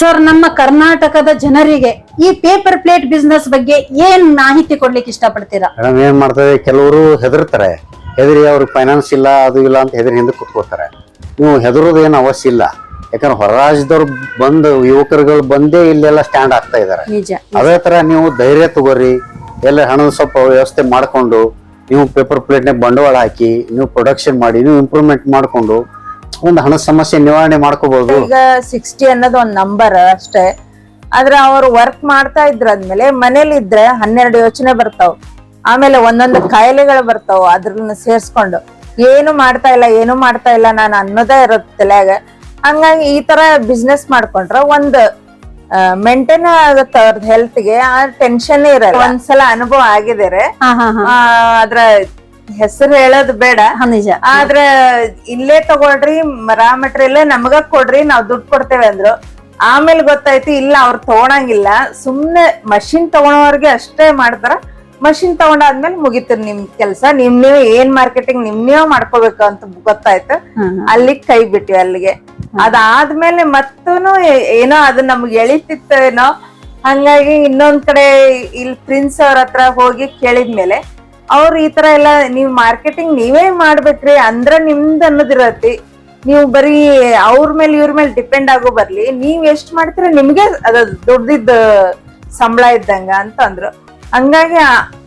Sir ನಮ್ಮ ಕರ್ನಾಟಕದ ಜನರಿಗೆ ಈ ಪೇಪರ್ ಪ್ಲೇಟ್ ಬಿಸ್ನೆಸ್ ಬಗ್ಗೆ ಏನ್ ಮಾಹಿತಿ ಕೊಡ್ಲಿಕ್ಕೆ ಇಷ್ಟಪಡ್ತೀರಾ? ಮೇಡಮ್ ಏನ್ ಮಾಡ್ತಾರೆ? ಕೆಲವರು ಹೆದರ್ತಾರೆ. ಹೆದರಿ ಅವ್ರಿಗೆ ಫೈನಾನ್ಸ್ ಇಲ್ಲ ಅದು ಇಲ್ಲ ಅಂತ ಹೆದರಿ ಹಿಂದೆ ಕುತ್ಕೋತಾರೆ ನೀವು ಹೆದರೋದು ಏನು ಅವಶ್ಯ ಇಲ್ಲ. ಯಾಕಂದ್ರೆ ಹೊರ ರಾಜ್ಯದವ್ರು ಬಂದು ಯುವಕರುಗಳು ಬಂದೇ ಇಲ್ಲೆಲ್ಲ ಸ್ಟ್ಯಾಂಡ್ ಆಗ್ತಾ ಇದಾರೆ ನಿಜ ಅದೇ ತರ ನೀವು ಧೈರ್ಯ ತಗೋರಿ. ಎಲ್ಲ ಹಣದ ಸ್ವಲ್ಪ ವ್ಯವಸ್ಥೆ ಮಾಡ್ಕೊಂಡು ನೀವು ಪೇಪರ್ ಪ್ಲೇಟ್ನಾಗ ಬಂಡವಾಳ ಹಾಕಿ ನೀವು ಪ್ರೊಡಕ್ಷನ್ ಮಾಡಿ ನೀವು ಇಂಪ್ರೂವ್ಮೆಂಟ್ ಮಾಡ್ಕೊಂಡು ಒಂದು ಹಣದ ಸಮಸ್ಯೆ ನಿವಾರಣೆ ಮಾಡ್ಕೋಬಹುದು ಈಗ ಸಿಕ್ಸ್ಟಿ ಅನ್ನೋದು ಒಂದ್ ನಂಬರ್ ಅಷ್ಟೇ. ಆದ್ರೆ ಅವ್ರು ವರ್ಕ್ ಮಾಡ್ತಾ ಇದ್ರಾದ್ಮೇಲೆ ಮನೇಲಿ ಇದ್ರೆ ಹನ್ನೆರಡು ಯೋಚನೆ ಬರ್ತಾವ್. ಆಮೇಲೆ ಒಂದೊಂದು ಕಾಯಿಲೆಗಳು ಬರ್ತಾವ ಅದ್ರನ್ನ ಸೇರ್ಸ್ಕೊಂಡು. ಏನು ಮಾಡ್ತಾ ಇಲ್ಲ ಏನು ಮಾಡ್ತಾ ಇಲ್ಲ ನಾನು ಅನ್ನೋದೇ ಇರುತ್ತೆ ತಲೆಯಾಗ. ಹಂಗಾಗಿ ಈ ತರ ಬಿಸ್ನೆಸ್ ಮಾಡ್ಕೊಂಡ್ರ ಒಂದ್ ಮೇಂಟೈನ್ ಆಗುತ್ತೆ ಅವ್ರದ್ ಹೆಲ್ತ್ಗೆ ಆ ಟೆನ್ಷನ್ ಇರಲ್ಲ. ಒಂದ್ಸಲ ಅನುಭವ ಆಗಿದ್ದಾರೆ. ಅದ್ರ ಹೆಸರು ಹೇಳೋದು ಬೇಡ. ಆದ್ರ ನಿಜ. ಆದ್ರೆ ಇಲ್ಲೇ ತಗೊಳ್ರಿ ರಾ ಮೆಟೀರಿಯಲ್ ನಮಗ ಕೊಡ್ರಿ ನಾವ್ ದುಡ್ಡು ಕೊಡ್ತೇವೆ ಅಂದ್ರು. ಆಮೇಲೆ ಗೊತ್ತಾಯ್ತು ಇಲ್ಲ ಅವ್ರು ತಗೊಳಂಗಿಲ್ಲ. ಸುಮ್ನೆ ಮಷಿನ್ ತಗೊಳೋರ್ಗೆ ಅಷ್ಟೇ ಮಾಡ್ತಾರ. ಮಷಿನ್ ತಗೊಂಡಾದ್ಮೇಲೆ ಮುಗೀತು ನಿಮ್ ಕೆಲ್ಸ. ನಿಮ್ ನೀವು ಏನ್ ಮಾರ್ಕೆಟಿಂಗ್ ನಿಮ್ ನೀವು ಮಾಡ್ಕೋಬೇಕು ಅಂತ ಗೊತ್ತಾಯ್ತು. ಅಲ್ಲಿ ಕೈ ಬಿಟ್ವಿ ಅಲ್ಲಿಗೆ. ಅದಾದ್ಮೇಲೆ ಮತ್ತೂನು ಏನೋ ಅದು ನಮ್ಗೆ ಎಳಿತಿತ್ತೇನೋ. ಹಂಗಾಗಿ ಇನ್ನೊಂದ್ ಕಡೆ ಇಲ್ಲಿ ಪ್ರಿನ್ಸ್ ಅವ್ರ ಹತ್ರ ಹೋಗಿ ಕೇಳಿದ್ಮೇಲೆ ಅವ್ರು ಈ ತರ ಎಲ್ಲ ನೀವು ಮಾರ್ಕೆಟಿಂಗ್ ನೀವೇ ಮಾಡ್ಬೇಕ್ರಿ ಅಂದ್ರ ನಿಮ್ದು ಅನ್ನೋದಿರತಿ ನೀವು ಬರೀ ಅವ್ರ ಮೇಲೆ ಇವ್ರ ಮೇಲೆ ಡಿಪೆಂಡ್ ಆಗೋ ಬರ್ಲಿ, ನೀವ್ ಎಷ್ಟ್ ಮಾಡ್ತೀರ ನಿಮ್ಗೆ ಅದ ದೊಡ್ಡದಿದ್ದ ಸಂಬಳ ಇದ್ದಂಗ ಅಂತ ಅಂದ್ರು ಹಂಗಾಗಿ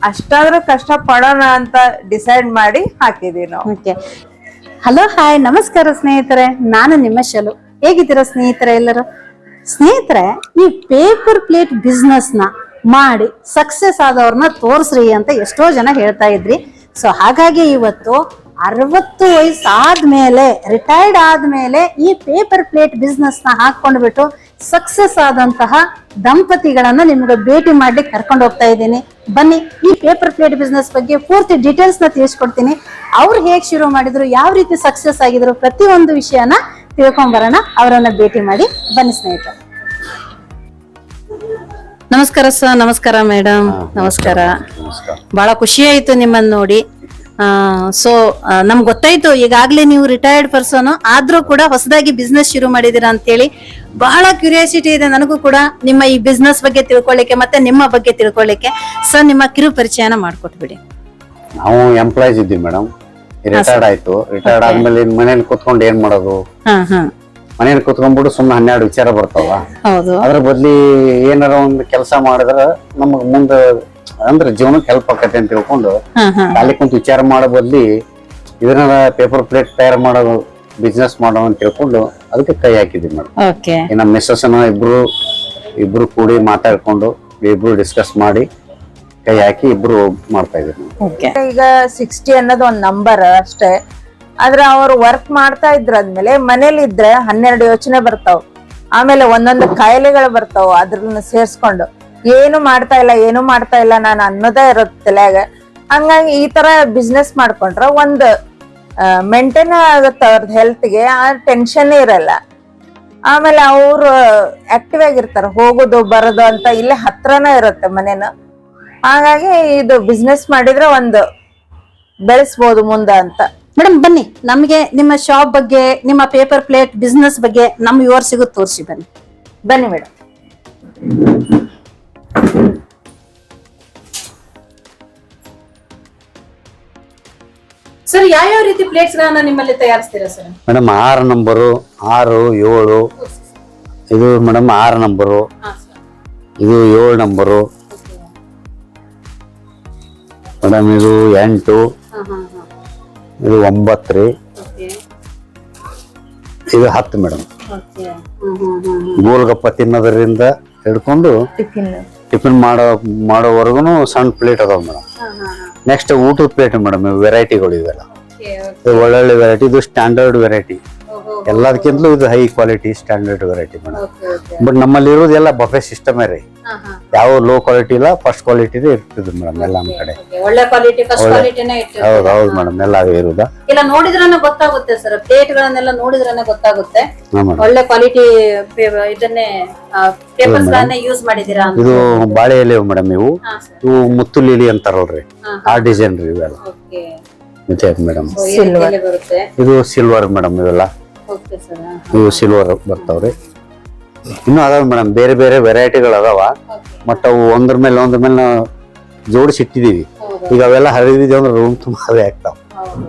ಅಷ್ಟಾದ್ರೂ ಕಷ್ಟ ಪಡೋಣ ಅಂತ ಡಿಸೈಡ್ ಮಾಡಿ ಹಾಕಿದೀವಿ ನಾವು. ಓಕೆ. ಹಲೋ, ಹಾಯ್, ನಮಸ್ಕಾರ ಸ್ನೇಹಿತರೆ. ನಾನು ನಿಮ್ಮ ಶಲು. ಹೇಗಿದ್ದೀರಾ ಸ್ನೇಹಿತರೆ ಎಲ್ಲರೂ? ಸ್ನೇಹಿತರೆ, ಈ ಪೇಪರ್ ಪ್ಲೇಟ್ ಬಿಸ್ನೆಸ್ನ ಮಾಡಿ ಸಕ್ಸಸ್ ಆದವ್ರನ್ನ ತೋರಿಸ್ರಿ ಅಂತ ಎಷ್ಟೋ ಜನ ಹೇಳ್ತಾ ಇದ್ರಿ. ಸೊ ಹಾಗಾಗಿ ಇವತ್ತು ಅರವತ್ತು ವಯಸ್ಸು ಆದ್ಮೇಲೆ ರಿಟೈರ್ಡ್ ಆದ್ಮೇಲೆ ಈ ಪೇಪರ್ ಪ್ಲೇಟ್ ಬಿಸ್ನೆಸ್ನ ಹಾಕೊಂಡ್ಬಿಟ್ಟು ಸಕ್ಸಸ್ ಆದಂತಹ ದಂಪತಿಗಳನ್ನ ನಿಮ್ಗೆ ಭೇಟಿ ಮಾಡ್ಲಿಕ್ಕೆ ಕರ್ಕೊಂಡು ಹೋಗ್ತಾ ಇದ್ದೀನಿ. ಬನ್ನಿ, ಈ ಪೇಪರ್ ಪ್ಲೇಟ್ ಬಿಸ್ನೆಸ್ ಬಗ್ಗೆ ಪೂರ್ತಿ ಡೀಟೇಲ್ಸ್ನ ತಿಳಿಸ್ಕೊಡ್ತೀನಿ. ಅವ್ರು ಹೇಗೆ ಶುರು ಮಾಡಿದ್ರು, ಯಾವ ರೀತಿ ಸಕ್ಸಸ್ ಆಗಿದ್ರು ಪ್ರತಿಯೊಂದು ವಿಷಯನ ತಿಳ್ಕೊಂಡ್ ಬರೋಣ. ಅವರನ್ನ ಭೇಟಿ ಮಾಡಿ. ಬನ್ನಿ ಸ್ನೇಹಿತರೆ. ನಮಸ್ಕಾರ ಸರ್ ನಮಸ್ಕಾರ ಮೇಡಮ್ ನಮಸ್ಕಾರ. ಬಹಳ ಖುಷಿ ಆಯ್ತು ನಿಮ್ಮನ್ನ ನೋಡಿ. ಸೊ ನಮ್ಗೆ ಗೊತ್ತಾಯ್ತು ಈಗಾಗ್ಲೇ ನೀವು ರಿಟೈರ್ಡ್ ಪರ್ಸನ್ ಆದ್ರೂ ಕೂಡ ಹೊಸದಾಗಿ ಬಿಸ್ನೆಸ್ ಶುರು ಮಾಡಿದೀರಾ ಅಂತೇಳಿ. ಬಹಳ ಕ್ಯೂರಿಯಾಸಿಟಿ ಇದೆ ನನಗೂ ಕೂಡ ನಿಮ್ಮ ಈ ಬಿಸ್ನೆಸ್ ಬಗ್ಗೆ ತಿಳ್ಕೊಳ್ಳಿಕ್ಕೆ ಮತ್ತೆ ನಿಮ್ಮ ಬಗ್ಗೆ ತಿಳ್ಕೊಳ್ಳಿಕ್ಕೆ ಸರ್ ನಿಮ್ಮ ಕಿರು ಪರಿಚಯನ ಮಾಡ್ಕೊಟ್ಬಿಡಿ ನಾವು ಎಂಪ್ಲಾಯ್ಸ್ ಇದ್ದೀವಿ ಮೇಡಮ್. ರಿಟೈರ್ಡ್ ಆಯ್ತು. ರಿಟೈರ್ಡ್ ಆದ್ಮೇಲೆ ಮನೇಲಿ ಕುತ್ಕೊಂಡು ಏನ್ ಮಾಡೋದು? ಮನೇಲಿ ಕುತ್ಕೊಂಡ್ಬಿಟ್ಟು ಸುಮ್ಮನೆ ಹನ್ನೆರಡು ವಿಚಾರ ಬರ್ತಾವ. ಹೌದು. ಅದ್ರ ಬದ್ಲಿ ಏನಾರ ಒಂದು ಕೆಲಸ ಮಾಡಿದ್ರ ನಮಗ್ ಮುಂದ ಅಂದ್ರೆ ಜೀವನಕ್ಕೆ ಹೆಲ್ಪ್ ಆಕತಿ ಅಂತ ತಿಳ್ಕೊಂಡು ಹಾ ಹಾ. ಖಾಲಿ ಕುಂತ ವಿಚಾರ ಮಾಡೋ ಬದ್ಲಿ ಇದನ್ನ ಪೇಪರ್ ಪ್ಲೇಟ್ ತಯಾರು ಮಾಡೋ ಬಿಸ್ನೆಸ್ ಮಾಡೋ ಅಂತ ತಿಳ್ಕೊಂಡು ಅದಕ್ಕೆ ಕೈ ಹಾಕಿದ್ವಿ ಮೇಡಮ್ ಓಕೆ ನಮ್ಮ ಮಿಸ್ಸಸ್ ಇಬ್ರು ಇಬ್ರು ಕೂಡಿ ಮಾತಾಡ್ಕೊಂಡು ಇಬ್ರು ಡಿಸ್ಕಸ್ ಮಾಡಿ ಕೈ ಹಾಕಿ ಇಬ್ರು ಮಾಡ್ತಾ ಇದ್ರು ಓಕೆ ಈಗ ಸಿಕ್ಸ್ಟಿ ಅನ್ನೋದು ಒಂದ್ ನಂಬರ್ ಅಷ್ಟೇ. ಆದ್ರೆ ಅವ್ರು ವರ್ಕ್ ಮಾಡ್ತಾ ಇದ್ರಾದ್ಮೇಲೆ ಮನೇಲಿ ಇದ್ರೆ ಹನ್ನೆರಡು ಯೋಚನೆ ಬರ್ತಾವ್. ಆಮೇಲೆ ಒಂದೊಂದು ಕಾಯಿಲೆಗಳು ಬರ್ತಾವ ಅದ್ರನ್ನ ಸೇರ್ಸ್ಕೊಂಡು. ಏನು ಮಾಡ್ತಾ ಇಲ್ಲ, ಏನು ಮಾಡ್ತಾ ಇಲ್ಲ ನಾನು ಅನ್ನೋದೇ ಇರುತ್ತೆ ತಲೆಯಾಗ. ಹಂಗಾಗಿ ಈ ತರ ಬಿಸ್ನೆಸ್ ಮಾಡ್ಕೊಂಡ್ರೆ ಒಂದು ಮೇಂಟೈನ್ ಆಗುತ್ತೆ ಅವ್ರದ್ದು ಹೆಲ್ತ್ಗೆ ಆ ಟೆನ್ಷನ್ ಇರಲ್ಲ. ಆಮೇಲೆ ಅವರು ಆಕ್ಟಿವ್ ಆಗಿರ್ತಾರೆ, ಹೋಗೋದು, ಬರೋದು ಅಂತ ಇಲ್ಲೇ ಹತ್ರನೇ ಇರುತ್ತೆ ಮನೇನ. ಹಾಗಾಗಿ ಇದು ಬಿಸ್ನೆಸ್ ಮಾಡಿದ್ರೆ ಒಂದು ಬೆಳೆಸ್ಬೋದು ಮುಂದೆ ಅಂತ. ಮೇಡಮ್ ಬನ್ನಿ. ನಮಗೆ ನಿಮ್ಮ ಶಾಪ್ ಬಗ್ಗೆ ನಿಮ್ಮ ಪೇಪರ್ ಪ್ಲೇಟ್ ಬಿಸ್ನೆಸ್ ಬಗ್ಗೆ ನಮ್ಮ ವ್ಯೂವರ್ಸಿಗೂ ತೋರಿಸಿ ಬನ್ನಿ. ಬನ್ನಿ ಮೇಡಮ್. ಸರ್ ಯಾವ ರೀತಿ ಪ್ಲೇಟ್ಸ್ ಗಳನ್ನ ನಿಮ್ಮಲ್ಲಿ ತಯಾರಿಸ್ತೀರಾ ಸರ್? ಮೇಡಮ್ ಆರು ನಂಬರು ಆರು ಏಳು. ಇದು ಮೇಡಮ್ ಆರು ನಂಬರು ಇದು ಏಳು ನಂಬರು ಮೇಡಮ್ ಇದು ಎಂಟು. ಇದು ಒಂಬತ್ತು ರೀ. ಇದು ಹತ್ತು ಮೇಡಮ್. ಗೋಲ್ಗಪ್ಪ ತಿನ್ನೋದ್ರಿಂದ ಹಿಡ್ಕೊಂಡು ಟಿಫಿನ್. ಮಾಡೋ ಮಾಡೋವರೆಗೂ ಸಣ್ಣ ಪ್ಲೇಟ್ ಅದಾವ ಮೇಡಮ್. ನೆಕ್ಸ್ಟ್ ಊಟದ ಪ್ಲೇಟ್ ಮೇಡಮ್ ವೆರೈಟಿಗಳು ಇವೆಲ್ಲ. ಇದು ಒಳ್ಳೊಳ್ಳೆ ವೆರೈಟಿ ಇದು ಸ್ಟ್ಯಾಂಡರ್ಡ್ ವೆರೈಟಿ ಎಲ್ಲದಕ್ಕಿಂತಲೂ ಇದು high quality standard variety madam. But ನಮ್ಮಲ್ಲಿ ಇರೋದು ಎಲ್ಲ ಬಫೆ ಸಿಸ್ಟಮೇ ರೀ. ಯಾವ ಲೋ ಕ್ವಾಲಿಟಿ ಇಲ್ಲ ಫಸ್ಟ್ ಕ್ವಾಲಿಟಿ ಇರ್ತದೆ ಮೇಡಮ್ ಎಲ್ಲ ನಮ್ಮ ಕಡೆ. ಒಳ್ಳೆ ಕ್ವಾಲಿಟಿ ಫಸ್ಟ್ ಕ್ವಾಲಿಟಿನೇ ಹೌದು ಹೌದು ಮೇಡಮ್ ಎಲ್ಲ ಇರೋದ ಇರೋದಾ. ಇಲ್ಲ ನೋಡಿದ್ರೆ ಗೊತ್ತಾಗುತ್ತೆ ಸರ್ ಪ್ಲೇಟ್ ಗಳನ್ನೆಲ್ಲ ನೋಡಿದ್ರೆ ಗೊತ್ತಾಗುತ್ತೆ ಒಳ್ಳೆ ಕ್ವಾಲಿಟಿ ಇದನ್ನೇ ಪೇಪರ್ಸ್ ಗಳನ್ನೇ ಯೂಸ್ ಮಾಡಿದೀರಾ ಇದು ಬಾಳೆ ಎಲೆ ಮೇಡಮ್ ಇವು? ಇವು ಮುತ್ತು ಲೀಲಿ ಅಂತಾರಲ್ರಿ ಆ ಡಿಸೈನ್ ರೀ ಇವೆಲ್ಲ. ಮೇಡಮ್? ಇದು ಸಿಲ್ವರ್ ಮೇಡಮ್ ಇವೆಲ್ಲ. ಇವು ಸಿಲ್ವರ್ ಬರ್ತಾವ್ರಿ. ಇನ್ನೂ ಅದಾವ ಮೇಡಮ್ ಬೇರೆ ಬೇರೆ ವೆರೈಟಿಗಳು ಅದಾವ. ಬಟ್ ಅವು ಒಂದ್ರ ಮೇಲೆ ಒಂದ್ರ ಮೇಲೆ ನಾವು ಜೋಡಿಸಿ ಇಟ್ಟಿದೀವಿ ಈಗ ಅವೆಲ್ಲ ಹರಿದಿದೆ ಅಂದ್ರೆ ರೂಮ್ ತುಂಬಾ ಅವೇ ಆಗ್ತಾವ.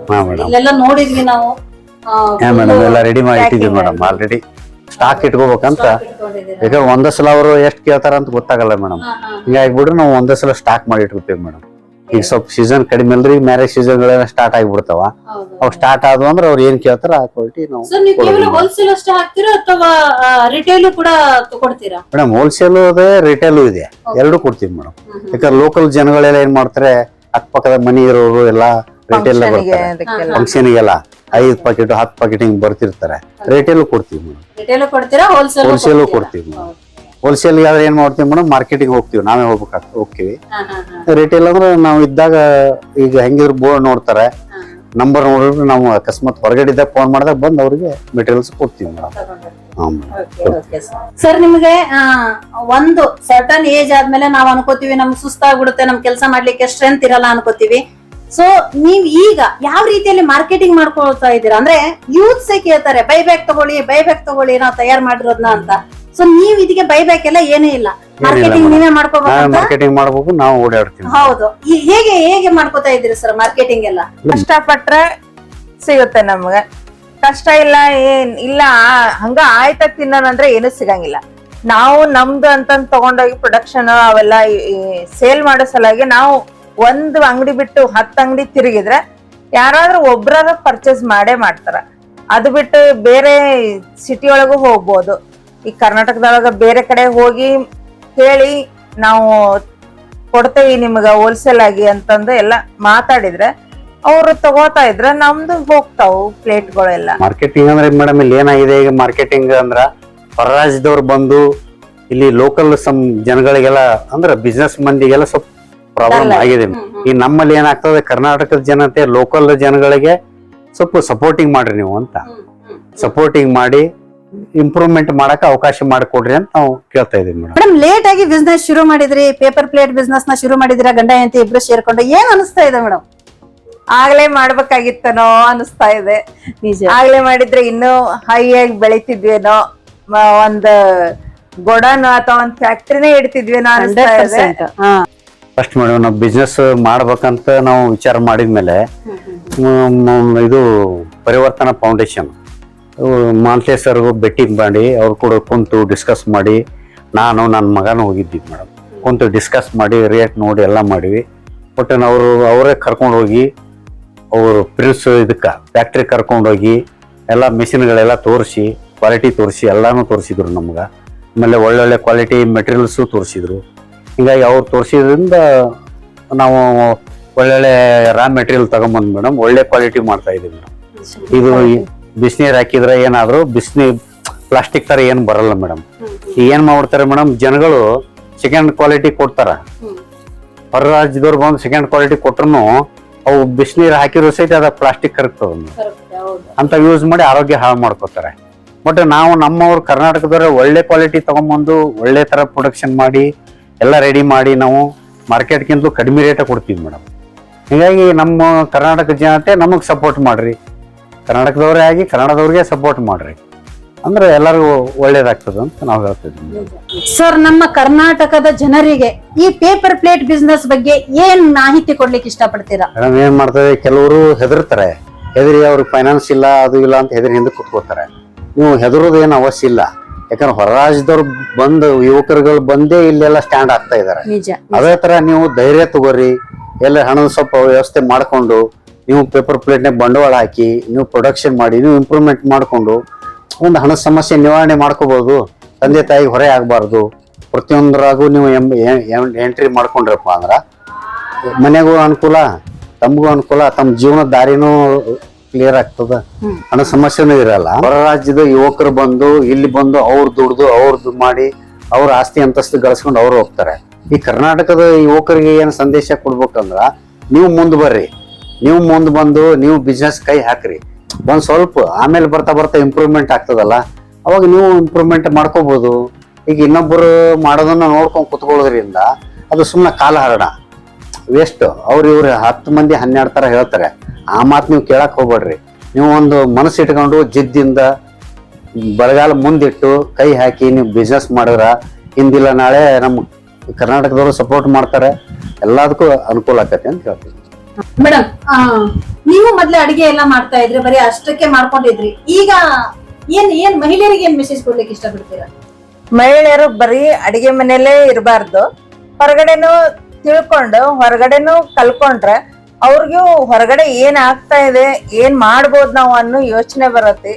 ಹಾ ಮೇಡಮ್. ನೋಡಿದ್ವಿ ನಾವು. ಹಾ ಮೇಡಮ್ ಎಲ್ಲ ರೆಡಿ ಮಾಡಿ ಇಟ್ಟಿದೀವಿ packing ಮೇಡಮ್. ಆಲ್ರೆಡಿ ಸ್ಟಾಕ್ ಇಟ್ಕೋಬೇಕಂತ. ಯಾಕಂದ್ರೆ ಒಂದೇ ಸಲ ಅವರು ಎಷ್ಟು ಕೇಳ್ತಾರ ಅಂತ ಗೊತ್ತಾಗಲ್ಲ ಮೇಡಮ್. ಹಿಂಗಾಗಿ ಬಿಡ್ರಿ ನಾವು ಒಂದೇ ಸಲ ಸ್ಟಾಕ್ ಮಾಡಿ ಇಟ್ಕೋತೀವಿ ಮೇಡಮ್. ಈಗ ಸ್ವಲ್ಪ ಸೀಸನ್ ಕಡಿಮೆ ಅಲ್ರಿ ಮ್ಯಾರೇಜ್ ಸೀಸನ್ ಗಳೆಲ್ಲ ಸ್ಟಾರ್ಟ್ ಆಗಿಬಿಡ್ತಾವ. ಹೌದು. ಅವ್ ಸ್ಟಾರ್ಟ್ ಆದ್ವು ಅಂದ್ರೆ ಅವ್ರು ಏನ್ ಕೇಳ್ತಾರ ಆ ಕ್ವಾಲಿಟಿ ನಾವು ಸರ್ ನೀವು ಕೇವಲ ಕೊಡೋದಿಲ್ಲ. ಹೋಲ್ಸೇಲ್ ಅಷ್ಟೇ ಹಾಕ್ತೀರಾ ಅಥವಾ ರಿಟೇಲ್ ಕೂಡ ತಗೊಳ್ತೀರಾ ಮೇಡಮ್ ಹೋಲ್ಸೇಲ್ ಇದೆ ರಿಟೇಲು ಇದೆ. ಎರಡು ಕೊಡ್ತೀವಿ ಮೇಡಮ್ ಯಾಕಂದ್ರೆ ಲೋಕಲ್ ಜನಗಳೆಲ್ಲ ಏನ್ ಮಾಡ್ತಾರೆ ಅಕ್ಕಪಕ್ಕದ ಮನಿ ಇರೋರು ಎಲ್ಲ ರಿಟೇಲ್ ಫಂಕ್ಷನ್ ಗೆಲ್ಲ ಐದ್ ಪಾಕೆಟ್ ಹತ್ತು ಪಾಕೆಟ್ ಹಿಂಗ್ ಬರ್ತಿರ್ತಾರೆ. ರಿಟೇಲ್ ಕೊಡ್ತೀವಿ ಮೇಡಮ್ ರಿಟೇಲ್ ಕೊಡ್ತೀರಾ ಹೋಲ್ಸೇಲ್ ಹೋಲ್ಸೇಲ್ ಕೊಡ್ತೀವಿ ಮೇಡಮ್ ಹೋಲ್ಸೇಲ್ ಆದ್ರೆ ಏನ್ ಮಾಡ್ತೀವಿ ಮೇಡಮ್? ಮಾರ್ಕೆಟಿಂಗ್ ಹೋಗ್ತೀವಿ. ನಾವೇ ಹೋಗ್ಬೇಕಾಗ್ತದೆ. ಹೋಗ್ತೀವಿ. ರಿಟೇಲ್ ಅಂದ್ರೆ ನಾವು ಇದ್ದಾಗ ಈಗ ಹೆಂಗಿದ್ರು ಬೋರ್ಡ್ ನೋಡ್ತಾರೆ. ನಂಬರ್ ನೋಡಿದ್ರೆ ನಾವು ಅಕಸ್ಮಾತ್ ಹೊರಗಡೆ ಇದ್ದಾಗ ಫೋನ್ ಮಾಡಿದಾಗ ಬಂದು ಅವ್ರಿಗೆ ಮೆಟೀರಿಯಲ್ಸ್ ಕೊಡ್ತೀವಿ ಮೇಡಮ್. ಸರ್ ನಿಮ್ಗೆ ಒಂದು ಸರ್ಟನ್ ಏಜ್ ಆದ್ಮೇಲೆ ನಾವು ಅನ್ಕೋತೀವಿ ನಮ್ಗೆ ಸುಸ್ತಾಗ್ಬಿಡುತ್ತೆ ನಮ್ ಕೆಲಸ ಮಾಡ್ಲಿಕ್ಕೆ ಸ್ಟ್ರೆಂತ್ ಇರಲ್ಲ ಅನ್ಕೋತೀವಿ. ಸೊ ನೀವ್ ಈಗ ಯಾವ ರೀತಿಯಲ್ಲಿ ಮಾರ್ಕೆಟಿಂಗ್ ಮಾಡ್ಕೊಳ್ತಾ ಇದ್ದೀರಾ? ಅಂದ್ರೆ ಯೂತ್ಸ್ ಕೇಳ್ತಾರೆ ಬೈಬ್ಯಾಕ್ ತಗೊಳ್ಳಿ ಬೈಬ್ಯಾಕ್ ತಗೊಳ್ಳಿ ನಾವು ತಯಾರು ಮಾಡಿರೋದ್ನ ಅಂತ. ಸೊ ನೀವ್ ಇದಕ್ಕೆ ಬೈಬೇಕೆಲ್ಲ ಎಲ್ಲ ಏನೂ ಇಲ್ಲ. ಮಾರ್ಕೆಟಿಂಗ್ ನೀವೇ ಮಾಡ್ಕೋಬೇಕು ಮಾಡ್ಕೋಬೇಕಂತ ಮಾರ್ಕೆಟಿಂಗ್ ಮಾಡ್ಬೇಕು ನಾವು ಓಡಾಡ್ತೀವಿ. ಹೌದು. ಈ- ಹೇಗೆ ಹೇಗೆ ಮಾಡ್ಕೋತಾ ಇದ್ರಿ ಸರ್ ಮಾರ್ಕೆಟಿಂಗ್ ಎಲ್ಲ? ಕಷ್ಟಪಟ್ರೆ ಸಿಗುತ್ತೆ ನಮ್ಗೆ. ಕಷ್ಟ ಇಲ್ಲ ಏನ್ ಇಲ್ಲ ಆ- ಹಂಗ ಆಯ್ತ ತಿನ್ನೋಣ ಅಂದ್ರೆ ಏನು ಸಿಗಂಗಿಲ್ಲ. ನಾವು ನಮ್ದು ಅಂತಂದ್ ತಗೊಂಡೋಗಿ ಪ್ರೊಡಕ್ಷನ್ ಅವೆಲ್ಲ ಸೇಲ್ ಮಾಡೋ ಸಲುವಾಗಿ ನಾವು ಒಂದು ಅಂಗಡಿ ಬಿಟ್ಟು ಹತ್ತು ಅಂಗಡಿ ತಿರುಗಿದ್ರೆ ಯಾರಾದ್ರೂ ಒಬ್ರಾದ್ರೂ ಪರ್ಚೇಸ್ ಮಾಡೇ ಮಾಡ್ತಾರ. ಅದು ಬಿಟ್ಟು ಬೇರೆ ಸಿಟಿ ಒಳಗೂ ಹೋಗ್ಬೋದು. ಈ ಕರ್ನಾಟಕದೊಳಗ ಬೇರೆ ಕಡೆ ಹೋಗಿ ಹೇಳಿ ನಾವು ಕೊಡ್ತೇವಿ ನಿಮ್ಗ ಹೋಲ್ಸೇಲ್ ಆಗಿ ಅಂತಂದು ಎಲ್ಲ ಮಾತಾಡಿದ್ರೆ ಅವರು ತಗೋತಾ ಇದ್ರೆ ನಮ್ದು ಹೋಗ್ತಾವು ಪ್ಲೇಟ್ಗಳೆಲ್ಲ ಮಾರ್ಕೆಟಿಂಗ್ ಅಂದ್ರೆ ಮೇಡಮ್ ಇಲ್ಲಿ ಏನಾಗಿದೆ ಈಗ ಮಾರ್ಕೆಟಿಂಗ್ ಅಂದ್ರ ಹೊರ ರಾಜ್ಯದವ್ರು ಬಂದು ಇಲ್ಲಿ ಲೋಕಲ್ ಸಮ್ ಜನಗಳಿಗೆಲ್ಲ ಅಂದ್ರೆ ಬಿಸ್ನೆಸ್ ಮಂದಿಗೆಲ್ಲ ಸ್ವಲ್ಪ ಪ್ರಾಬ್ಲಮ್ ಆಗಿದೆ. ಈ ನಮ್ಮಲ್ಲಿ ಏನಾಗ್ತದೆ ಕರ್ನಾಟಕದ ಜನತೆ ಲೋಕಲ್ ಜನಗಳಿಗೆ ಸ್ವಲ್ಪ ಸಪೋರ್ಟಿಂಗ್ ಮಾಡ್ರಿ ನೀವು ಅಂತ. ಸಪೋರ್ಟಿಂಗ್ ಮಾಡಿ ಇಂಪ್ರೂವ್ಮೆಂಟ್ ಮಾಡಕ್ ಅವಕಾಶ ಮಾಡಿಕೊಡ್ರಿ ಅಂತ ನಾವು ಕೇಳ್ತಾ ಇದೀವಿ ಮೇಡಮ್. ಮೇಡಮ್ ಲೇಟ್ ಆಗಿ ಬಿಸ್ನೆಸ್ ಶುರು ಮಾಡಿದ್ರಿ ಪೇಪರ್ ಪ್ಲೇಟ್ ಬಿಸ್ನೆಸ್ನ ಶುರು ಮಾಡಿದಿರಾ ಗಂಡ ಹೆಂಡತಿ ಇಬ್ರು ಸೇರ್ಕೊಂಡು ಏನ್ ಅನಿಸ್ತಾ ಇದೆ ಮೇಡಮ್? ಆಗ್ಲೇ ಮಾಡ್ಬೇಕಾಗಿತ್ತನೋ ಅನಿಸ್ತಾ ಇದೆ. ನಿಜ. ಆಗ್ಲೇ ಮಾಡಿದ್ರೆ ಇನ್ನೂ ಹೈ ಆಗಿ ಬೆಳಿತಿದ್ವೇನೋ ಮ- ಒಂದ್ ಗೋಡನ್ ಅಥವಾ ಒಂದ್ ಫ್ಯಾಕ್ಟ್ರಿನೇ ಇಡ್ತಿದ್ವೇನೋ ಅನಿಸ್ತಾ ಇದೆ. ಫಸ್ಟ್ ಮೇಡಮ್ ನಾವು ಬಿಸ್ನೆಸ್ ಮಾಡ್ಬೇಕಂತ ನಾವು ವಿಚಾರ ಮಾಡಿದ್ಮೇಲೆ ಮ್, ಮ್, ಇದು ಪರಿವರ್ತನಾ ಫೌಂಡೇಶನ್ ಮಾಂತ್ಲೆ ಸರ್ಗೂ ಭೇಟಿ ಮಾಡಿ, ಅವ್ರು ಕೂಡ ಕುಂತು ಡಿಸ್ಕಸ್ ಮಾಡಿ, ನಾನು ನನ್ನ ಮಗನ ಹೋಗಿದ್ವಿ ಮೇಡಮ್ ಕುಂತು ಡಿಸ್ಕಸ್ ಮಾಡಿ ರೇಟ್ ನೋಡಿ ಎಲ್ಲ ಮಾಡಿವಿ. ಬಟ್ ಅವರು, ಅವರೇ ಕರ್ಕೊಂಡು ಹೋಗಿ, ಅವರು ಪ್ರಿನ್ಸ್ ಇದಕ್ಕೆ ಫ್ಯಾಕ್ಟ್ರಿ ಕರ್ಕೊಂಡು ಹೋಗಿ, ಎಲ್ಲ ಮಿಷಿನ್ಗಳೆಲ್ಲ ತೋರಿಸಿ ಕ್ವಾಲಿಟಿ ತೋರಿಸಿ, ಎಲ್ಲಾನು ತೋರಿಸಿದ್ರು ನಮ್ಗೆ. ಆಮೇಲೆ ಒಳ್ಳೊಳ್ಳೆ ಕ್ವಾಲಿಟಿ ಮೆಟೀರಿಯಲ್ಸು ತೋರಿಸಿದ್ರು. ಹೀಗಾಗಿ ಅವ್ರು ತೋರಿಸಿದ್ರಿಂದ ನಾವು ಒಳ್ಳೊಳ್ಳೆ ರಾ ಮೆಟೀರಿಯಲ್ ತಗೊಂಬಂದು ಮೇಡಮ್ ಒಳ್ಳೆ ಕ್ವಾಲಿಟಿ ಮಾಡ್ತಾ ಇದೀವಿ ಮೇಡಮ್ ಇದು ಬಿಸಿನೀರ್ ಹಾಕಿದ್ರೆ ಏನಾದರೂ ಬಿಸಿನೀ ಪ್ಲಾಸ್ಟಿಕ್ ಥರ ಏನು ಬರಲ್ಲ ಮೇಡಮ್. ಏನು ಮಾಡ್ತಾರೆ ಮೇಡಮ್ ಜನಗಳು ಸೆಕೆಂಡ್ ಕ್ವಾಲಿಟಿ ಕೊಡ್ತಾರ. ಹೊರ ರಾಜ್ಯದವ್ರು ಬಂದು ಸೆಕೆಂಡ್ ಕ್ವಾಲಿಟಿ ಕೊಟ್ರು ಅವು ಬಿಸಿನೀರು ಹಾಕಿರೋ ಸಹಿತ ಅದ ಪ್ಲಾಸ್ಟಿಕ್ ಕರಗ್ತದ ಅಂತ ಯೂಸ್ ಮಾಡಿ ಆರೋಗ್ಯ ಹಾಳು ಮಾಡ್ಕೋತಾರೆ. ಬಟ್ ನಾವು ನಮ್ಮವ್ರು ಕರ್ನಾಟಕದವ್ರೆ ಒಳ್ಳೆ ಕ್ವಾಲಿಟಿ ತಗೊಂಬಂದು ಒಳ್ಳೆ ತರ ಪ್ರೊಡಕ್ಷನ್ ಮಾಡಿ ಎಲ್ಲ ರೆಡಿ ಮಾಡಿ ನಾವು ಮಾರ್ಕೆಟ್ಗಿಂತಲೂ ಕಡಿಮೆ ರೇಟ ಕೊಡ್ತೀವಿ ಮೇಡಮ್. ಹೀಗಾಗಿ ನಮ್ಮ ಕರ್ನಾಟಕ ಜನತೆ ನಮಗೆ ಸಪೋರ್ಟ್ ಮಾಡ್ರಿ. ಕರ್ನಾಟಕದವರೇ ಆಗಿ ಕನ್ನಡದವ್ರಿಗೆ ಸಪೋರ್ಟ್ ಮಾಡ್ರಿ. ಅಂದ್ರೆ ಎಲ್ಲರಿಗೂ ಒಳ್ಳೇದಾಗ್ತದೆ ಅಂತ ನಾವು ಹೇಳ್ತಿದ್ವಿ ಸರ್ ನಮ್ಮ ಕರ್ನಾಟಕದ ಜನರಿಗೆ ಈ ಪೇಪರ್ ಪ್ಲೇಟ್ ಬಿಸ್ನೆಸ್ ಬಗ್ಗೆ ಏನ್ ಮಾಹಿತಿ ಕೊಡ್ಲಿಕ್ಕೆ ಇಷ್ಟಪಡ್ತೀರಾ? ಮೇಡಮ್ ಏನ್ ಮಾಡ್ತಾರೆ ಕೆಲವರು ಹೆದರ್ತಾರೆ. ಹೆದರಿ ಅವ್ರಿಗೆ ಫೈನಾನ್ಸ್ ಇಲ್ಲ ಅದು ಇಲ್ಲ ಅಂತ ಹೆದರಿ ಹಿಂದೆ ಕುತ್ಕೋತಾರೆ. ನೀವು ಹೆದರೋದು ಏನು ಅವಶ್ಯ ಇಲ್ಲ. ಯಾಕಂದ್ರೆ ಹೊರ ರಾಜ್ಯದವ್ರು ಬಂದು ಯುವಕರುಗಳು ಬಂದೇ ಇಲ್ಲೆಲ್ಲ ಸ್ಟ್ಯಾಂಡ್ ಆಗ್ತಾ ಇದಾರೆ ನಿಜ. ಅದೇ ತರ ನೀವು ಧೈರ್ಯ ತಗೋರಿ. ಎಲ್ಲ ಹಣದ ಸ್ವಲ್ಪ ವ್ಯವಸ್ಥೆ ಮಾಡ್ಕೊಂಡು ನೀವು ಪೇಪರ್ ಪ್ಲೇಟ್ನಾಗ ಬಂಡವಾಳ ಹಾಕಿ ನೀವು ಪ್ರೊಡಕ್ಷನ್ ಮಾಡಿ ನೀವು ಇಂಪ್ರೂವ್ಮೆಂಟ್ ಮಾಡಿಕೊಂಡು ಒಂದು ಹಣದ ಸಮಸ್ಯೆ ನಿವಾರಣೆ ಮಾಡ್ಕೋಬೋದು. ತಂದೆ ತಾಯಿಗೆ ಹೊರೆ ಆಗಬಾರ್ದು. ಪ್ರತಿಯೊಂದರಾಗೂ ನೀವು ಎಂಟ್ರಿ ಮಾಡ್ಕೊಂಡ್ರಪ್ಪ ಅಂದ್ರೆ ಮನೆಗೂ ಅನುಕೂಲ ತಮಗೂ ಅನುಕೂಲ ತಮ್ಮ ಜೀವನದ ದಾರಿನೂ ಕ್ಲಿಯರ್ ಆಗ್ತದ. ಹಣ ಸಮಸ್ಯೆನೂ ಇರಲ್ಲ. ಹೊರ ರಾಜ್ಯದ ಯುವಕರು ಬಂದು ಇಲ್ಲಿ ಬಂದು ಅವ್ರು ದುಡ್ದು ಅವ್ರದ್ದು ಮಾಡಿ ಅವ್ರ ಆಸ್ತಿ ಅಂತಸ್ತು ಗಳಿಸ್ಕೊಂಡು ಅವ್ರು ಹೋಗ್ತಾರೆ. ಈ ಕರ್ನಾಟಕದ ಯುವಕರಿಗೆ ಏನು ಸಂದೇಶ ಕೊಡ್ಬೇಕಂದ್ರ ನೀವು ಮುಂದೆ ಬರ್ರಿ. ನೀವು ಮುಂದೆ ಬಂದು ನೀವು ಬಿಸ್ನೆಸ್ ಕೈ ಹಾಕ್ರಿ. ಒಂದು ಸ್ವಲ್ಪ ಆಮೇಲೆ ಬರ್ತಾ ಬರ್ತಾ ಇಂಪ್ರೂವ್ಮೆಂಟ್ ಆಗ್ತದಲ್ಲ, ಅವಾಗ ನೀವು ಇಂಪ್ರೂವ್ಮೆಂಟ್ ಮಾಡ್ಕೋಬಹುದು ಈಗ ಇನ್ನೊಬ್ಬರು ಮಾಡೋದನ್ನ ನೋಡ್ಕೊಂಡು ಕುತ್ಕೊಳ್ಳೋದ್ರಿಂದ ಅದು ಸುಮ್ಮನೆ ಕಾಲ ಹರಡ. ವೇಸ್ಟ್ ಅವ್ರು ಇವ್ರು ಹತ್ತು ಮಂದಿ ಹನ್ನೆರಡು ತರ ಹೇಳ್ತಾರೆ. ಆ ಮಾತು ನೀವು ಕೇಳಕ್ ಹೋಗ್ಬೇಡ್ರಿ. ನೀವು ಒಂದು ಮನಸ್ಸು ಇಟ್ಕೊಂಡು ಜಿದ್ದಿಂದ ಬರಗಾಲ ಮುಂದಿಟ್ಟು ಕೈ ಹಾಕಿ ನೀವು ಬಿಸ್ನೆಸ್ ಮಾಡಿದ್ರ ಹಿಂದಿಲ್ಲ ನಾಳೆ ನಮ್ಮ ಕರ್ನಾಟಕದವರು ಸಪೋರ್ಟ್ ಮಾಡ್ತಾರೆ. ಎಲ್ಲದಕ್ಕೂ ಅನುಕೂಲ ಆಕತಿ ಅಂತ ಹೇಳ್ತೀನಿ. ಮೇಡಮ್ ನೀವು ಮೊದ್ಲೇ ಅಡಿಗೆ ಎಲ್ಲ ಮಾಡ್ತಾ ಇದ್ರಿ, ಬರೀ ಅಷ್ಟಕ್ಕೆ ಮಾಡ್ಕೊಂಡಿದ್ರಿ. ಈಗ ಏನ್ ಏನ್ ಮಹಿಳೆಯರಿಗೆ ಏನ್ ಮೆಸೇಜ್ ಕೊಡ್ಲಿಕ್ಕೆ ಇಷ್ಟಪಡ್ತೀರಾ? ಮಹಿಳೆಯರು ಬರೀ ಅಡಿಗೆ ಮನೆಯಲ್ಲೇ ಇರಬಾರ್ದು. ಹೊರಗಡೆನು ತಿಳ್ಕೊಂಡು, ಹೊರಗಡೆನು ಕಲ್ಕೊಂಡ್ರೆ ಅವ್ರಿಗೂ ಹೊರಗಡೆ ಏನ್ ಆಗ್ತಾ ಇದೆ, ಏನ್ ಮಾಡ್ಬೋದು ನಾವು ಅನ್ನೋ ಯೋಚನೆ ಬರತ್ತೆ.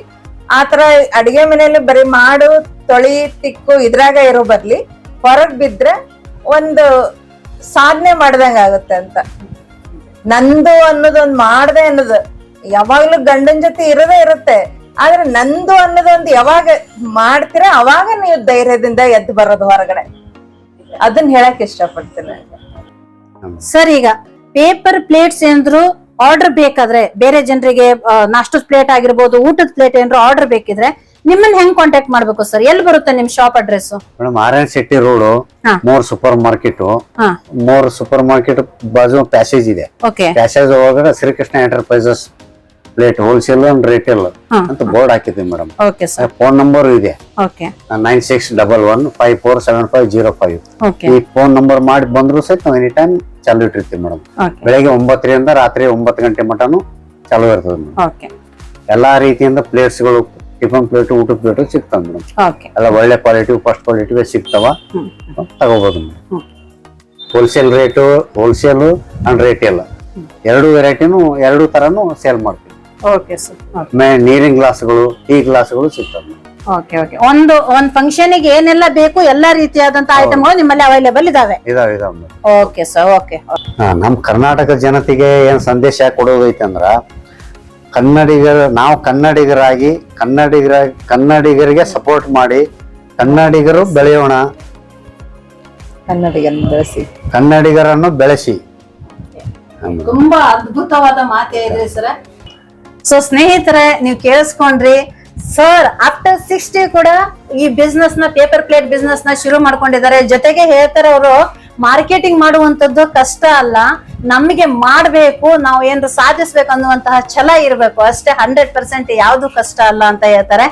ಆತರ ಅಡಿಗೆ ಮನೆಯಲ್ಲಿ ಬರೀ ಮಾಡು, ತೊಳಿ, ತಿಕ್ಕು ಇದ್ರಾಗ ಇರೋ ಬದ್ಲಿ ಹೊರಗ್ ಬಿದ್ರೆ ಒಂದು ಸಾಧನೆ ಮಾಡ್ದಂಗ ಆಗುತ್ತೆ ಅಂತ. ನಂದು ಅನ್ನೋದೊಂದು ಮಾಡ್ದೆ ಅನ್ನೋದು. ಯಾವಾಗ್ಲೂ ಗಂಡನ್ ಜೊತೆ ಇರದೇ ಇರುತ್ತೆ. ಆದ್ರೆ ನಂದು ಅನ್ನೋದೊಂದು ಯಾವಾಗ ಮಾಡ್ತೀರಾ ಅವಾಗ ನೀವು ಧೈರ್ಯದಿಂದ ಎದ್ದು ಬರೋದು ಹೊರಗಡೆ. ಅದನ್ನ ಹೇಳಕ್ ಇಷ್ಟಪಡ್ತೀನಿ. ಸರ್ ಈಗ ಪೇಪರ್ ಪ್ಲೇಟ್ಸ್ ಏನಾದ್ರು ಆರ್ಡರ್ ಬೇಕಾದ್ರೆ ಬೇರೆ ಜನರಿಗೆ ನಾಷ್ಟದ ಪ್ಲೇಟ್ ಆಗಿರ್ಬೋದು ಊಟದ ಪ್ಲೇಟ್ ಏನಾದ್ರು ಆರ್ಡರ್ ಬೇಕಿದ್ರೆ ನಿಮ್ಮನ್ನ ಹೆಂಗ್ ಕಾಂಟ್ಯಾಕ್ಟ್ ಮಾಡ್ಬೇಕು ಸರ್ ಎಲ್ಲಿ ಬರುತ್ತೆ ನಿಮ್ shop address madam R N Shetty road. More super market more super market ಬಾಜು ಪ್ಯಾಸೇಜ್ ಇದೆ. ಓಕೆ ಪ್ಯಾಸೇಜ್ ಒಳಗಡೆ Srikrishna enterprises plate wholesale and retail. ಅಂತ ಬೋರ್ಡ್ ಹಾಕಿದ್ವಿ ಮೇಡಮ್. ಫೋನ್ ನಂಬರ್ ಇದೆ. Nine six double one five four seven five zero five ಈ phone number ಮಾಡಿ ಬಂದ್ರು ಸಹಿತ ಎನಿ ಟೈಮ್ ಚಾಲು ಇಟ್ಟಿರ್ತೀವಿ ಮೇಡಮ್. ಬೆಳಗ್ಗೆ ಒಂಬತ್ತರಿಂದ ರಾತ್ರಿ ಒಂಬತ್ತು ಗಂಟೆ ಮಟನು ಚಾಲು ಇರ್ತದೆ ಮೇಡಮ್. ಎಲ್ಲಾ ರೀತಿಯಿಂದ ಪ್ಲೇಟ್ಸ್ಗಳು ಟಿಫನ್ ಪ್ಲೇಟ್ ಊಟದ ಪ್ಲೇಟ್ ಸಿಗ್ತಾವ ಮೇಡಮ್. ಎಲ್ಲ ಒಳ್ಳೆ ಕ್ವಾಲಿಟಿ ಫಸ್ಟ್ ಕ್ವಾಲಿಟಿ ಸಿಗ್ತಾವ. ತಗೋಬಹುದು madam. Wholesale rate wholesale and retail ಎರಡು ವೆರೈಟಿನೂ ಎರಡು ತರನು ಸೇಲ್ ಮಾಡ್ತೀವಿ. ನೀರಿನ ಗ್ಲಾಸ್ಗಳು ಟೀ ಗ್ಲಾಸ್ಗಳು ಸಿಗ್ತಾವೆ. ಓಕೆ ಓಕೆ ಒಂದು ಒಂದ್ ಫಂಕ್ಷನ್ಗೆ ಏನೆಲ್ಲ ಬೇಕು ಎಲ್ಲಾ ರೀತಿಯಾದಂತ ಐಟಮ್ಗಳು ನಿಮ್ಮಲ್ಲಿ ಅವೈಲೇಬಲ್ ಇದಾವೆ? ಇದಾವೆ ಇದಾವೆ ಓಕೆ ಸರ್ ಓಕೆ ಹಾ, ನಮ್ ಕರ್ನಾಟಕ ಜನತೆಗೆ ಏನ್ ಸಂದೇಶ ಕೊಡೋದೈತೆ ಅಂದ್ರ ಕನ್ನಡಿಗರ ನಾವು ಕನ್ನಡಿಗರಾಗಿ ಕನ್ನಡಿಗರ ಕನ್ನಡಿಗರಿಗೆ ಸಪೋರ್ಟ್ ಮಾಡಿ ಕನ್ನಡಿಗರು ಬೆಳೆಯೋಣ. ಕನ್ನಡಿಗರನ್ನು ಬೆಳೆಸಿ. ಕನ್ನಡಿಗರನ್ನು ಬೆಳೆಸಿ. ತುಂಬಾ ಅದ್ಭುತವಾದ ಮಾತೇ ಇದೆ ಸರ್ ಸೊ ಸ್ನೇಹಿತರೆ ನೀವು ಕೇಳಿಸ್ಕೊಂಡ್ರಿ ಸರ್ ಆಫ್ಟರ್ ಸಿಕ್ಸ್ಟಿ ಕೂಡ ಈ ಬಿಸ್ನೆಸ್ನ ಪೇಪರ್ ಪ್ಲೇಟ್ ಬಿಸ್ನೆಸ್ನ ಶುರು ಮಾಡ್ಕೊಂಡಿದ್ದಾರೆ. ಜೊತೆಗೆ ಹೇಳ್ತಾರೆ ಅವರು ಮಾರ್ಕೆಟಿಂಗ್ ಮಾಡುವಂತದ್ದು ಕಷ್ಟ ಅಲ್ಲ. ನಮಗೆ ಮಾಡಬೇಕು, ನಾವು ಏನಾದ್ರು ಸಾಧಿಸ್ಬೇಕು ಅನ್ನುವಂತಹ ಛಲ ಇರಬೇಕು. ಅಷ್ಟೇ ಹಂಡ್ರೆಡ್ ಪರ್ಸೆಂಟ್ ಯಾವ್ದು ಕಷ್ಟ ಅಲ್ಲ ಅಂತ ಹೇಳ್ತಾರೆ.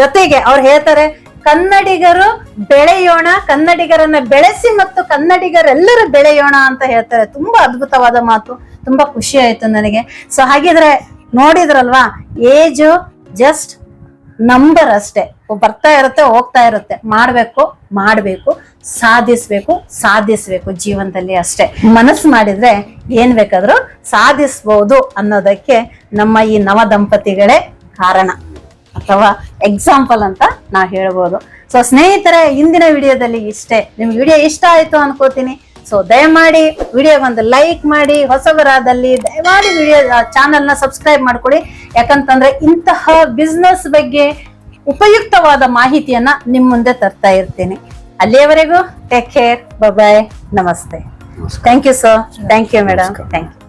ಜೊತೆಗೆ ಅವ್ರು ಹೇಳ್ತಾರೆ, ಕನ್ನಡಿಗರು ಬೆಳೆಯೋಣ, ಕನ್ನಡಿಗರನ್ನ ಬೆಳೆಸಿ ಮತ್ತು ಕನ್ನಡಿಗರೆಲ್ಲರೂ ಬೆಳೆಯೋಣ ಅಂತ ಹೇಳ್ತಾರೆ. ತುಂಬಾ ಅದ್ಭುತವಾದ ಮಾತು. ತುಂಬಾ ಖುಷಿ ಆಯ್ತು ನನಗೆ. ಸೊ ಹಾಗಿದ್ರೆ ನೋಡಿದ್ರಲ್ವಾ, ಏಜು ಜಸ್ಟ್ ನಂಬರ್ ಅಷ್ಟೇ. ಬರ್ತಾ ಇರುತ್ತೆ, ಹೋಗ್ತಾ ಇರುತ್ತೆ. ಮಾಡ್ಬೇಕು ಮಾಡ್ಬೇಕು, ಸಾಧಿಸ್ಬೇಕು ಸಾಧಿಸ್ಬೇಕು ಜೀವನದಲ್ಲಿ ಅಷ್ಟೇ. ಮನಸ್ಸು ಮಾಡಿದ್ರೆ ಏನ್ ಬೇಕಾದ್ರೂ ಸಾಧಿಸ್ಬೋದು ಅನ್ನೋದಕ್ಕೆ ನಮ್ಮ ಈ ನವ ದಂಪತಿಗಳೇ ಕಾರಣ. ಅಥವಾ ಎಕ್ಸಾಂಪಲ್ ಅಂತ ನಾ ಹೇಳ್ಬೋದು. ಸೊ ಸ್ನೇಹಿತರೆ, ಇಂದಿನ ವಿಡಿಯೋದಲ್ಲಿ ಇಷ್ಟೇ. ನಿಮ್ಗೆ ವಿಡಿಯೋ ಇಷ್ಟ ಆಯ್ತು ಅನ್ಕೋತೀನಿ. ಸೊ ದಯಮಾಡಿ ವಿಡಿಯೋ ಒಂದು ಲೈಕ್ ಮಾಡಿ ಹೊಸಬರಾದಲ್ಲಿ ದಯಮಾಡಿ ವಿಡಿಯೋ ಚಾನಲ್ನ ಸಬ್ಸ್ಕ್ರೈಬ್ ಮಾಡ್ಕೊಳ್ಳಿ ಯಾಕಂತಂದ್ರೆ ಇಂತಹ ಬಿಸ್ನೆಸ್ ಬಗ್ಗೆ ಉಪಯುಕ್ತವಾದ ಮಾಹಿತಿಯನ್ನ ನಿಮ್ಮ ಮುಂದೆ ತರ್ತಾ ಇರ್ತೀನಿ. ಅಲ್ಲಿಯವರೆಗೂ ಟೇಕ್ ಕೇರ್ ಬಾಯ್ ನಮಸ್ತೆ. Thank you sir thank you madam thank you